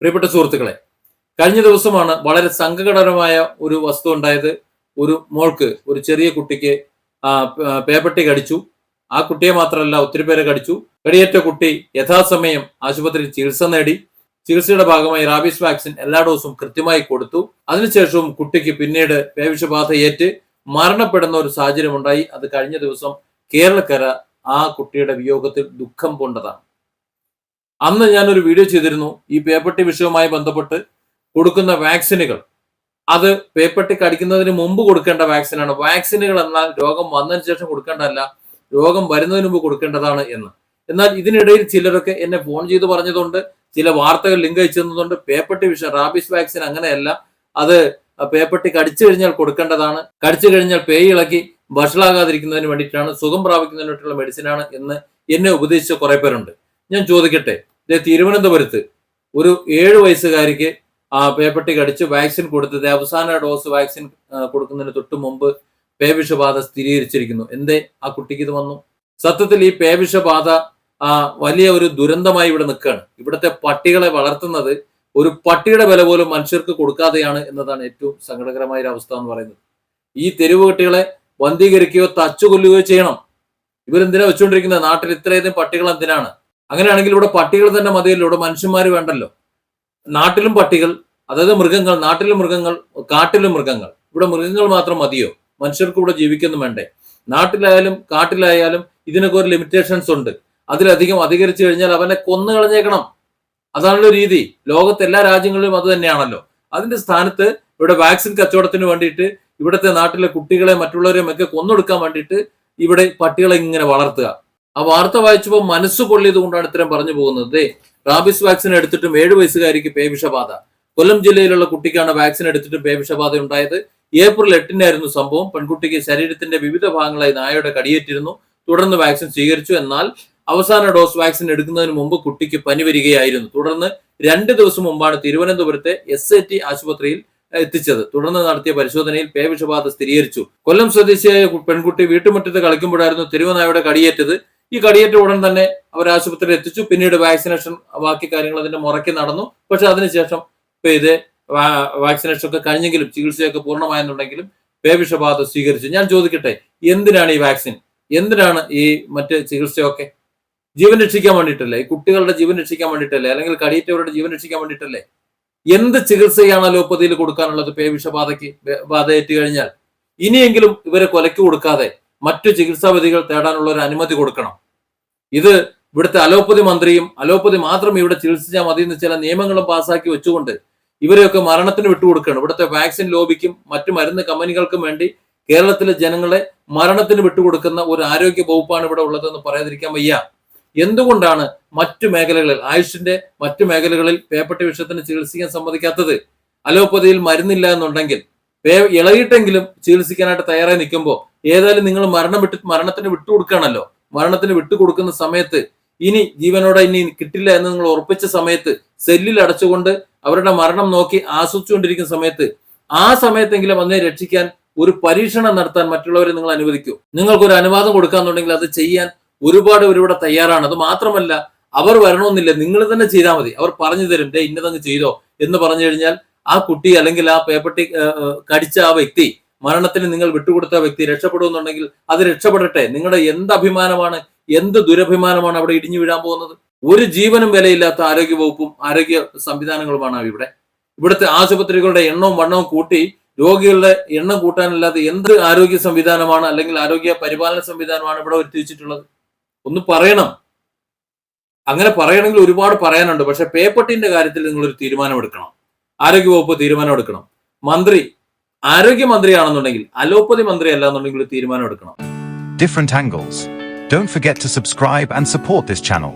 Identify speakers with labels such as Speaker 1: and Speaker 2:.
Speaker 1: പ്രിയപ്പെട്ട സുഹൃത്തുക്കളെ കഴിഞ്ഞ ദിവസമാണ് വളരെ സങ്കടകരമായ ഒരു വസ്തു ഉണ്ടായത്. ഒരു മോൾക്ക് ഒരു ചെറിയ കുട്ടിക്ക് പേപ്പട്ടി കടിച്ചു. ആ കുട്ടിയെ മാത്രമല്ല ഒത്തിരി പേരെ കടിച്ചു. കടിയേറ്റ കുട്ടി യഥാസമയം ആശുപത്രിയിൽ ചികിത്സ നേടി. ചികിത്സയുടെ ഭാഗമായി റാബീസ് വാക്സിൻ എല്ലാ ഡോസും കൃത്യമായി കൊടുത്തു. അതിനുശേഷവും കുട്ടിക്ക് പിന്നീട് പേവിഷബാധ ഏറ്റ് മരണപ്പെടുന്ന ഒരു സാഹചര്യം ഉണ്ടായി അത് കഴിഞ്ഞ ദിവസം കേരളക്കര ആ കുട്ടിയുടെ വിയോഗത്തിൽ ദുഃഖം കൊണ്ടതാണ്. അന്ന് ഞാനൊരു വീഡിയോ ചെയ്തിരുന്നു. ഈ പേപ്പട്ടി വിഷയവുമായി ബന്ധപ്പെട്ട് കൊടുക്കുന്ന വാക്സിനുകൾ. അത് പേപ്പട്ടി കടിക്കുന്നതിന് മുമ്പ് കൊടുക്കേണ്ട വാക്സിനാണ്. വാക്സിനുകൾ എന്നാൽ രോഗം വന്നതിന് ശേഷം കൊടുക്കേണ്ടതല്ല രോഗം വരുന്നതിന് മുമ്പ് കൊടുക്കേണ്ടതാണ് എന്ന്. എന്നാൽ ഇതിനിടയിൽ ചിലരൊക്കെ എന്നെ ഫോൺ ചെയ്ത് പറഞ്ഞതുകൊണ്ട് ചില വാർത്തകൾ ലിങ്ക് അയച്ചതുകൊണ്ട് പേപ്പട്ടി വിഷയം റാബിസ് വാക്സിൻ അങ്ങനെയല്ല. അത് പേപ്പട്ടി കടിച്ചു കഴിഞ്ഞാൽ കൊടുക്കേണ്ടതാണ്. കടിച്ചു കഴിഞ്ഞാൽ പേ ഇളക്കി വഷളാകാതിരിക്കുന്നതിന് വേണ്ടിയിട്ടാണ് സുഖം പ്രാപിക്കുന്നതിന് വേണ്ടിയിട്ടുള്ള മെഡിസിനാണ് എന്ന് എന്നെ ഉപദേശിച്ച കുറെ പേരുണ്ട്. ഞാൻ ചോദിക്കട്ടെ തിരുവനന്തപുരത്ത് ഒരു ഏഴ് വയസ്സുകാരിക്ക് ആ പേപ്പട്ടി കടിച്ച് വാക്സിൻ കൊടുത്തത് അവസാന ഡോസ് വാക്സിൻ കൊടുക്കുന്നതിന് തൊട്ട് മുമ്പ് പേവിഷബാധ സ്ഥിരീകരിച്ചിരിക്കുന്നു. എന്തേ? ആ കുട്ടിക്ക് ഇത് വന്നു. സത്യത്തിൽ ഈ പേവിഷബാധ വലിയ ഒരു ദുരന്തമായി ഇവിടെ നിൽക്കുകയാണ്. ഇവിടുത്തെ പട്ടികളെ വളർത്തുന്നത് ഒരു പട്ടിയുടെ വില പോലും മനുഷ്യർക്ക് കൊടുക്കാതെയാണ് എന്നതാണ് ഏറ്റവും സങ്കടകരമായ ഒരു അവസ്ഥ എന്ന് പറയുന്നത്. ഈ തെരുവ് കുട്ടികളെ വന്ധീകരിക്കുകയോ തച്ചുകൊല്ലുകയോ ചെയ്യണം. ഇവരെന്തിനാ വെച്ചുകൊണ്ടിരിക്കുന്നത്? നാട്ടിൽ ഇത്രയധികം പട്ടികൾ എന്തിനാണ്? അങ്ങനെയാണെങ്കിൽ ഇവിടെ പട്ടികൾ തന്നെ മതിയല്ലോ. ഇവിടെ മനുഷ്യന്മാർ വേണ്ടല്ലോ. നാട്ടിലും പട്ടികൾ അതായത് മൃഗങ്ങൾ നാട്ടിലും മൃഗങ്ങൾ കാട്ടിലും മൃഗങ്ങൾ. ഇവിടെ മൃഗങ്ങൾ മാത്രം മതിയോ? മനുഷ്യർക്ക് ഇവിടെ ജീവിക്കുന്നു വേണ്ടേ? നാട്ടിലായാലും കാട്ടിലായാലും ഇതിനൊക്കെ ഒരു ലിമിറ്റേഷൻസ് ഉണ്ട്. അതിലധികം അധികരിച്ചു കഴിഞ്ഞാൽ അവനെ കൊന്നു കളഞ്ഞേക്കണം. അതാണല്ലോ രീതി. ലോകത്തെ എല്ലാ രാജ്യങ്ങളിലും അത് തന്നെയാണല്ലോ. അതിന്റെ സ്ഥാനത്ത് ഇവിടെ വാക്സിൻ കച്ചവടത്തിന് വേണ്ടിയിട്ട് ഇവിടുത്തെ നാട്ടിലെ കുട്ടികളെ മറ്റുള്ളവരെയും ഒക്കെ കൊന്നൊടുക്കാൻ വേണ്ടിയിട്ട് ഇവിടെ പട്ടികളെ ഇങ്ങനെ വളർത്തുക. ആ വാർത്ത വായിച്ചപ്പോൾ മനസ്സ് പൊള്ളിയത് കൊണ്ടാണ് ഇത്തരം പറഞ്ഞു പോകുന്നത്. റാബിസ് വാക്സിൻ എടുത്തിട്ടും ഏഴ് വയസ്സുകാരിക്ക് പേവിഷബാധ. കൊല്ലം ജില്ലയിലുള്ള കുട്ടിക്കാണ് വാക്സിൻ എടുത്തിട്ടും പേവിഷബാധ ഉണ്ടായത്. ഏപ്രിൽ എട്ടിനായിരുന്നു സംഭവം. പെൺകുട്ടിക്ക് ശരീരത്തിന്റെ വിവിധ ഭാഗങ്ങളായി നായയുടെ കടിയേറ്റിരുന്നു. തുടർന്ന് വാക്സിൻ സ്വീകരിച്ചു. എന്നാൽ അവസാന ഡോസ് വാക്സിൻ എടുക്കുന്നതിന് മുമ്പ് കുട്ടിക്ക് പനി വരികയായിരുന്നു. തുടർന്ന് രണ്ട് ദിവസം മുമ്പാണ് തിരുവനന്തപുരത്തെ എസ് ഐ ടി ആശുപത്രിയിൽ എത്തിച്ചത്. തുടർന്ന് നടത്തിയ പരിശോധനയിൽ പേവിഷബാധ സ്ഥിരീകരിച്ചു. കൊല്ലം സ്വദേശിയായ പെൺകുട്ടി വീട്ടുമുറ്റത്ത് കളിക്കുമ്പോഴായിരുന്നു തിരുവനായുടെ കടിയേറ്റത്. ഈ കടിയേറ്റ ഉടൻ തന്നെ അവർ ആശുപത്രിയിൽ എത്തിച്ചു. പിന്നീട് വാക്സിനേഷൻ ബാക്കി കാര്യങ്ങൾ അതിന്റെ മുറയ്ക്ക് നടന്നു. പക്ഷെ അതിനുശേഷം ഇത് വാക്സിനേഷൻ ഒക്കെ കഴിഞ്ഞെങ്കിലും ചികിത്സയൊക്കെ പൂർണമായെന്നുണ്ടെങ്കിലും പേവിഷബാധ സ്വീകരിച്ചു. ഞാൻ ചോദിക്കട്ടെ എന്തിനാണ് ഈ വാക്സിൻ? എന്തിനാണ് ഈ മറ്റ് ചികിത്സയൊക്കെ? ജീവൻ രക്ഷിക്കാൻ വേണ്ടിയിട്ടല്ലേ? ഈ കുട്ടികളുടെ ജീവൻ രക്ഷിക്കാൻ വേണ്ടിയിട്ടല്ലേ? അല്ലെങ്കിൽ കടിയേറ്റവരുടെ ജീവൻ രക്ഷിക്കാൻ വേണ്ടിയിട്ടല്ലേ? എന്ത് ചികിത്സയാണ് അലോപ്പതിയിൽ കൊടുക്കാനുള്ളത് പേവിഷബാധയ്ക്ക് ബാധയേറ്റ് കഴിഞ്ഞാൽ? ഇനിയെങ്കിലും ഇവരെ കൊലയ്ക്ക് കൊടുക്കാതെ മറ്റു ചികിത്സാ വിധികൾ തേടാനുള്ള ഒരു അനുമതി കൊടുക്കണം. ഇത് ഇവിടുത്തെ അലോപ്പതി മന്ത്രിയും അലോപ്പതി മാത്രം ഇവിടെ ചികിത്സിച്ചാൽ മതി എന്ന് ചില നിയമങ്ങളും പാസാക്കി വെച്ചുകൊണ്ട് ഇവരെയൊക്കെ മരണത്തിന് വിട്ടുകൊടുക്കുകയാണ്. ഇവിടുത്തെ വാക്സിൻ ലോബിക്കും മറ്റു മരുന്ന് കമ്പനികൾക്കും വേണ്ടി കേരളത്തിലെ ജനങ്ങളെ മരണത്തിന് വിട്ടുകൊടുക്കുന്ന ഒരു ആരോഗ്യ വകുപ്പാണ് ഇവിടെ ഉള്ളതെന്ന് പറയാതിരിക്കാൻ വയ്യ. എന്തുകൊണ്ടാണ് മറ്റു മേഖലകളിൽ ആയുഷിന്റെ മറ്റു മേഖലകളിൽ പേപ്പട്ടി വിഷയത്തിന് ചികിത്സിക്കാൻ സമ്മതിക്കാത്തത്? അലോപ്പതിയിൽ മരുന്നില്ല എന്നുണ്ടെങ്കിൽ ഇളകിയിട്ടെങ്കിലും ചികിത്സിക്കാനായിട്ട് തയ്യാറായി നിൽക്കുമ്പോൾ ഏതായാലും നിങ്ങൾ മരണം വിട്ട് മരണത്തിന് വിട്ടുകൊടുക്കുകയാണല്ലോ. മരണത്തിന് വിട്ടുകൊടുക്കുന്ന സമയത്ത് ഇനി ജീവനോടെ ഇനി കിട്ടില്ല എന്ന് നിങ്ങൾ ഉറപ്പിച്ച സമയത്ത് സെല്ലിൽ അടച്ചുകൊണ്ട് അവരുടെ മരണം നോക്കി ആസ്വദിച്ചുകൊണ്ടിരിക്കുന്ന സമയത്ത് ആ സമയത്തെങ്കിലും അതിനെ രക്ഷിക്കാൻ ഒരു പരീക്ഷണം നടത്താൻ മറ്റുള്ളവരെ നിങ്ങൾ അനുവദിക്കൂ. നിങ്ങൾക്ക് ഒരു അനുവാദം കൊടുക്കാന്നുണ്ടെങ്കിൽ അത് ചെയ്യാൻ ഒരുപാട് ഒരുപാട് തയ്യാറാണ്. അത് മാത്രമല്ല അവർ വരണമെന്നില്ല. നിങ്ങൾ തന്നെ ചെയ്താൽ മതി. അവർ പറഞ്ഞു തരും ഡേ ഇന്നതങ്ങ് ചെയ്തോ എന്ന് പറഞ്ഞു കഴിഞ്ഞാൽ ആ കുട്ടി അല്ലെങ്കിൽ ആ പേപ്പട്ടി കടിച്ച ആ വ്യക്തി മരണത്തിന് നിങ്ങൾ വിട്ടുകൊടുത്ത വ്യക്തി രക്ഷപ്പെടുമെന്നുണ്ടെങ്കിൽ അത് രക്ഷപ്പെടട്ടെ. നിങ്ങളുടെ എന്ത് അഭിമാനമാണ് എന്ത് ദുരഭിമാനമാണ് അവിടെ ഇടിഞ്ഞു വീഴാൻ പോകുന്നത്? ഒരു ജീവനും വിലയില്ലാത്ത ആരോഗ്യ വകുപ്പും ആരോഗ്യ സംവിധാനങ്ങളുമാണ് ഇവിടെ. ഇവിടുത്തെ ആശുപത്രികളുടെ എണ്ണവും വണ്ണവും കൂട്ടി രോഗികളുടെ എണ്ണം കൂട്ടാനില്ലാതെ എന്ത് ആരോഗ്യ സംവിധാനമാണ് അല്ലെങ്കിൽ ആരോഗ്യ പരിപാലന സംവിധാനമാണ് ഇവിടെ വരുത്തിച്ചിട്ടുള്ളത് ഒന്ന് പറയണം. അങ്ങനെ പറയണമെങ്കിൽ ഒരുപാട് പറയാനുണ്ട്. പക്ഷെ പേപ്പട്ടിന്റെ കാര്യത്തിൽ നിങ്ങൾ ഒരു തീരുമാനമെടുക്കണം. ആരോഗ്യവകുപ്പ് തീരുമാനമെടുക്കണം. മന്ത്രി ആരോഗ്യമന്ത്രിയാണെന്നുണ്ടെങ്കിൽ അലോപ്പതി മന്ത്രി അല്ല എന്നുണ്ടെങ്കിൽ തീരുമാനം എടുക്കണം
Speaker 2: different angles. Don't forget to subscribe and support this channel.